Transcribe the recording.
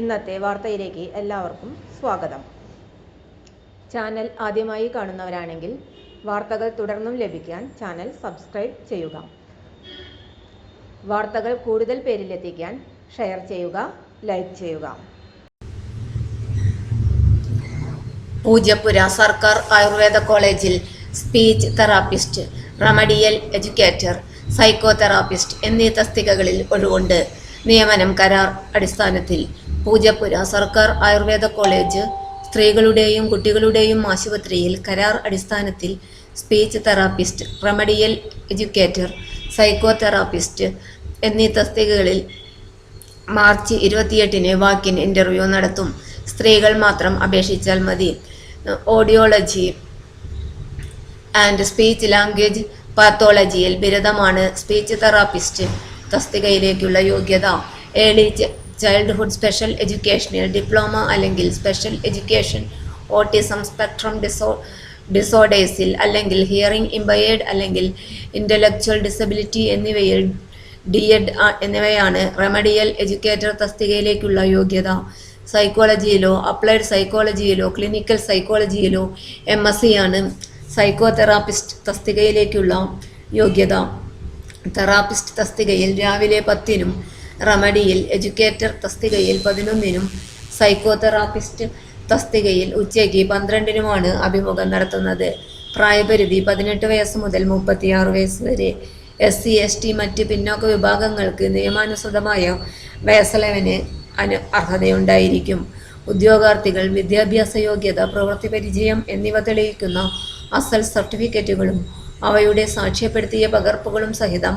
ഇന്നത്തെ വാർത്തയിലേക്ക് എല്ലാവർക്കും സ്വാഗതം. ചാനൽ ആദ്യമായി കാണുന്നവരാണെങ്കിൽ വാർത്തകൾ തുടർന്നും ലഭിക്കാൻ ചാനൽ സബ്സ്ക്രൈബ് ചെയ്യുക. വാർത്തകൾ കൂടുതൽ പേരിലെത്തിക്കാൻ ഷെയർ ചെയ്യുക ലൈക്ക് ചെയ്യുക. പൂജപ്പുര സർക്കാർ ആയുർവേദ കോളേജിൽ speech therapist remedial educator psycho therapist എന്നീ തസ്തികകളിൽ ഒഴിവുണ്ട്. നിയമനം കരാർ അടിസ്ഥാനത്തിൽ പൂജപ്പുര സർക്കാർ ആയുർവേദ കോളേജ് സ്ത്രീകളുടെയും കുട്ടികളുടെയും ആശുപത്രിയിൽ കരാർ അടിസ്ഥാനത്തിൽ speech therapist remedial educator psycho therapist എന്നീ തസ്തികകളിൽ മാർച്ച് ഇരുപത്തിയെട്ടിന് വാക്കിൻ ഇന്റർവ്യൂ നടത്തും. സ്ത്രീകൾ മാത്രം അപേക്ഷിച്ചാൽ മതി. ഓഡിയോളജി ആൻഡ് സ്പീച്ച് ലാംഗ്വേജ് പാത്തോളജിയിൽ ബിരുദമാണ് സ്പീച്ച് തെറാപ്പിസ്റ്റ് തസ്തികയിലേക്കുള്ള യോഗ്യത. ഏർലി ചൈൽഡ്ഹുഡ് സ്പെഷ്യൽ എഡ്യൂക്കേഷനിൽ ഡിപ്ലോമ അല്ലെങ്കിൽ സ്പെഷ്യൽ എഡ്യൂക്കേഷൻ ഓട്ടിസം സ്പെക്ട്രം ഡിസോ ഡിസോർഡേഴ്സിൽ അല്ലെങ്കിൽ ഹിയറിംഗ് ഇമ്പയേർഡ് അല്ലെങ്കിൽ ഇന്റലക്ച്വൽ ഡിസബിലിറ്റി എന്നിവയിൽ ഡി എഡ് എന്നിവയാണ് റെമഡിയൽ എഡ്യൂക്കേറ്റർ തസ്തികയിലേക്കുള്ള യോഗ്യത. സൈക്കോളജിയിലോ അപ്ലൈഡ് സൈക്കോളജിയിലോ ക്ലിനിക്കൽ സൈക്കോളജിയിലോ എം എസ് സി ആണ് സൈക്കോതെറാപ്പിസ്റ്റ് തസ്തികയിലേക്കുള്ള യോഗ്യത. തെറാപ്പിസ്റ്റ് തസ്തികയിൽ രാവിലെ പത്തിനും റെമഡിയിൽ എഡ്യൂക്കേറ്റർ തസ്തികയിൽ പതിനൊന്നിനും സൈക്കോതെറാപ്പിസ്റ്റ് തസ്തികയിൽ ഉച്ചയ്ക്ക് പന്ത്രണ്ടിനുമാണ് അഭിമുഖം നടത്തുന്നത്. പ്രായപരിധി പതിനെട്ട് വയസ്സ് മുതൽ മുപ്പത്തിയാറ് വയസ്സ് വരെ. എസ് സി എസ് ടി മറ്റ് പിന്നോക്ക വിഭാഗങ്ങൾക്ക് നിയമാനുസൃതമായ വയസ്സളവിന് അനു അർഹതയുണ്ടായിരിക്കും. ഉദ്യോഗാർത്ഥികൾ വിദ്യാഭ്യാസ യോഗ്യത പ്രവൃത്തി പരിചയം എന്നിവ തെളിയിക്കുന്ന അസൽ സർട്ടിഫിക്കറ്റുകളും അവയുടെ സാക്ഷ്യപ്പെടുത്തിയ പകർപ്പുകളും സഹിതം